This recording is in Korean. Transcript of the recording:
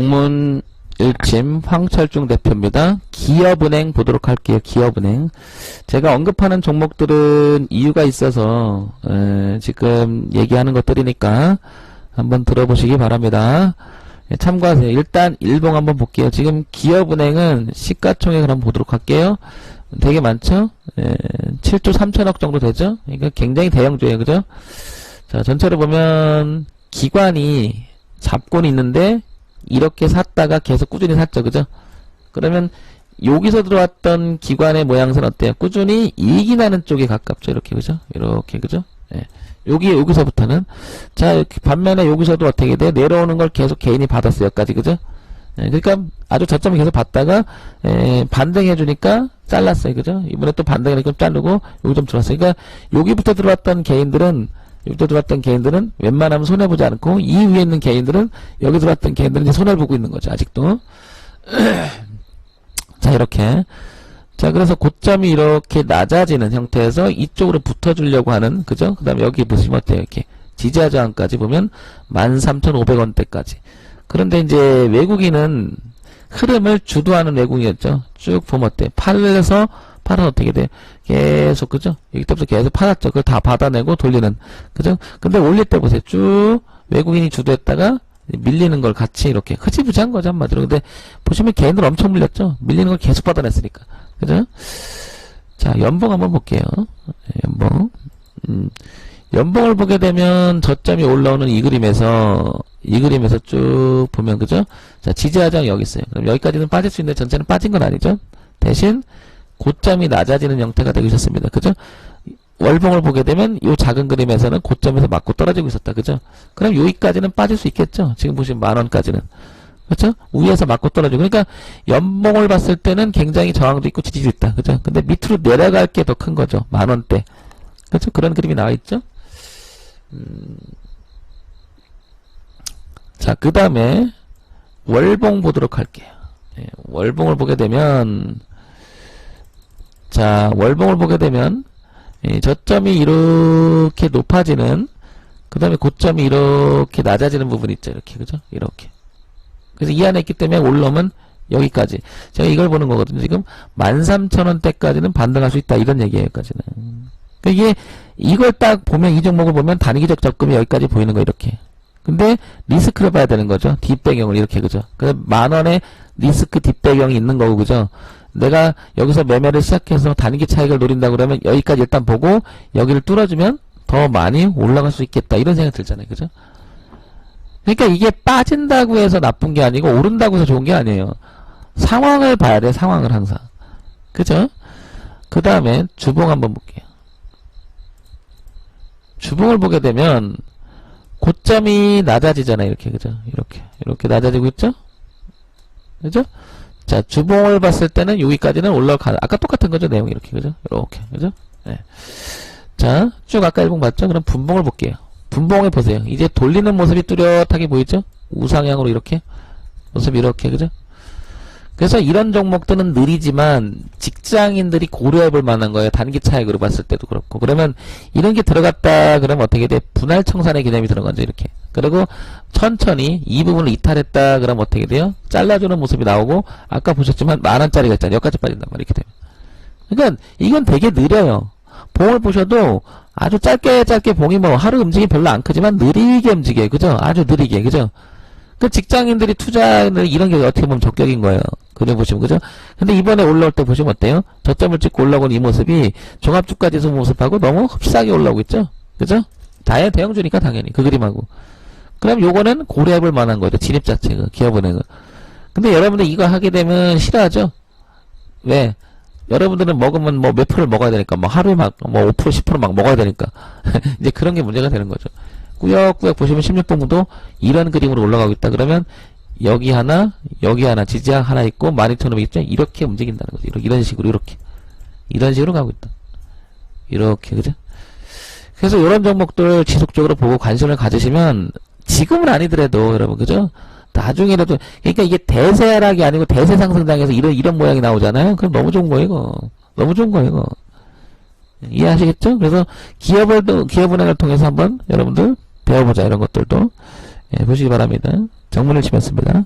정문 일침 황철중 대표입니다. 기업은행 보도록 할게요. 기업은행. 제가 언급하는 종목들은 이유가 있어서 에, 지금 얘기하는 것들이니까 한번 들어보시기 바랍니다. 예, 참고하세요. 일단 일봉 한번 볼게요. 지금 기업은행은 시가총액을 한번 보도록 할게요. 되게 많죠? 예, 7조 3천억 정도 되죠? 그러니까 굉장히 대형주예요. 그죠? 자, 전체로 보면 기관이 잡고는 있는데 이렇게 샀다가 계속 꾸준히 샀죠. 그죠? 그러면 여기서 들어왔던 기관의 모양새는 어때요? 꾸준히 이익이 나는 쪽에 가깝죠. 이렇게 그죠? 이렇게 그죠? 예. 여기 여기서부터는 자 반면에 여기서도 어떻게 돼? 내려오는 걸 계속 개인이 받았어요. 여기까지 그죠? 예, 그러니까 아주 저점을 계속 받다가 에, 반등해 주니까 잘랐어요. 그죠? 이번에 또 반등하니까 좀 자르고 여기 좀 들어왔어요. 그러니까 여기부터 들어왔던 개인들은 여기부터 들어왔던 개인들은 웬만하면 손해 보지 않고 이 위에 있는 개인들은 여기 들어왔던 개인들은 이제 손해를 보고 있는 거죠. 아직도. 자 이렇게 자 그래서 고점이 이렇게 낮아지는 형태에서 이쪽으로 붙어주려고 하는 그죠? 그 다음에 여기 보시면 어때요? 이렇게 지지하저항까지 보면 13,500원대까지 그런데 이제 외국인은 흐름을 주도하는 외국인이었죠. 쭉 보면 어때? 팔에서 팔은 어떻게 돼? 계속 그죠? 여기부터 계속 팔았죠. 그걸 다 받아내고 돌리는 그죠? 근데 올릴 때 보세요. 쭉 외국인이 주도했다가 밀리는 걸 같이 이렇게 흐지부지한 거죠 한마디로. 근데 보시면 개인들 엄청 밀렸죠. 밀리는 걸 계속 받아냈으니까 그죠? 자 연봉 한번 볼게요. 네, 연봉. 음, 연봉을 보게 되면 저점이 올라오는 이 그림에서 이 그림에서 쭉 보면 그죠? 자 지지하장 여기 있어요. 그럼 여기까지는 빠질 수 있는데 전체는 빠진 건 아니죠? 대신 고점이 낮아지는 형태가 되고 있었습니다. 그죠? 월봉을 보게 되면 이 작은 그림에서는 고점에서 맞고 떨어지고 있었다. 그죠? 그럼 여기까지는 빠질 수 있겠죠? 지금 보시면 만 원까지는. 그렇죠? 위에서 맞고 떨어지고. 그러니까 연봉을 봤을 때는 굉장히 저항도 있고 지지도 있다. 그죠? 근데 밑으로 내려갈 게 더 큰 거죠. 만 원대. 그렇죠? 그런 그림이 나와 있죠? 음. 자, 그 다음에 월봉 보도록 할게요. 예, 월봉을 보게 되면 자, 월봉을 보게 되면 예, 저점이 이렇게 높아지는 그 다음에 고점이 이렇게 낮아지는 부분이 있죠. 이렇게 그죠? 이렇게. 그래서 이 안에 있기 때문에 올라오면 여기까지. 제가 이걸 보는 거거든요. 지금 13,000원대까지는 반등할 수 있다. 이런 얘기예요. 여기까지는. 그러니까 이게 이걸 딱 보면 이 종목을 보면 단기적 접근이 여기까지 보이는 거 이렇게. 근데 리스크를 봐야 되는 거죠. 뒷배경을 이렇게 그죠. 그래서 만 원의 리스크 뒷배경이 있는 거고 그죠. 내가 여기서 매매를 시작해서 단기 차익을 노린다 그러면 여기까지 일단 보고 여기를 뚫어주면 더 많이 올라갈 수 있겠다. 이런 생각이 들잖아요. 그죠? 그러니까 이게 빠진다고 해서 나쁜 게 아니고 오른다고 해서 좋은 게 아니에요. 상황을 봐야 돼 상황을 항상. 그죠? 그 다음에 주봉 한번 볼게요. 주봉을 보게 되면 고점이 낮아지잖아요. 이렇게 그죠? 이렇게 이렇게 낮아지고 있죠? 그죠 자, 주봉을 봤을 때는 여기까지는 올라가, 아까 똑같은 거죠, 내용이 이렇게, 그죠? 이렇게, 그죠? 네. 자, 쭉 아까 일봉 봤죠? 그럼 분봉을 볼게요. 분봉에 보세요. 이제 돌리는 모습이 뚜렷하게 보이죠? 우상향으로 이렇게. 모습이 이렇게, 그죠? 그래서 이런 종목들은 느리지만 직장인들이 고려해 볼 만한 거예요. 단기 차익으로 봤을 때도 그렇고. 그러면 이런 게 들어갔다 그러면 어떻게 돼? 분할 청산의 개념이 들어가죠. 이렇게. 그리고 천천히 이 부분을 이탈했다 그러면 어떻게 돼요? 잘라주는 모습이 나오고 아까 보셨지만 만 원짜리가 있잖아요. 여기까지 빠진단 말이에요. 이렇게 되면. 그러니까 이건 되게 느려요. 봉을 보셔도 아주 짧게 짧게 봉이 뭐 하루 움직임이 별로 안 크지만 느리게 움직여요. 그죠? 아주 느리게. 그죠? 그 직장인들이 투자를 이런 게 어떻게 보면 적격인 거예요. 그래 보시면 그죠? 근데 이번에 올라올 때 보시면 어때요? 저점을 찍고 올라온 이 모습이 종합주가지수 모습하고 너무 흡사하게 올라오고 있죠? 그죠? 다야 대형주니까 당연히 그 그림하고. 그럼 요거는 고려해볼 만한 거예요. 진입 자체가 기업은행은. 근데 여러분들 이거 하게 되면 싫어하죠? 왜? 여러분들은 먹으면 뭐 몇 프로를 먹어야 되니까 뭐 하루에 막 뭐 5% 10%막 먹어야 되니까 이제 그런 게 문제가 되는 거죠. 꾸역꾸역 보시면 16분도 이런 그림으로 올라가고 있다 그러면 여기 하나 여기 하나 지지학 하나 있고 12,500 있죠 이렇게 움직인다는 거죠. 이렇게, 이런 식으로 이렇게. 이런 식으로 가고 있다. 이렇게 그죠? 그래서 이런 종목들 지속적으로 보고 관심을 가지시면 지금은 아니더라도 여러분 그죠? 나중에라도 그러니까 이게 대세 하락이 아니고 대세 상승장에서 이런 이런 모양이 나오잖아요. 그럼 너무 좋은 거예요 이거. 너무 좋은 거예요 이거. 이해하시겠죠? 그래서 기업을 기업은행을 통해서 한번 여러분들 배워보자 이런 것들도 예, 보시기 바랍니다. 정문을 치겠습니다.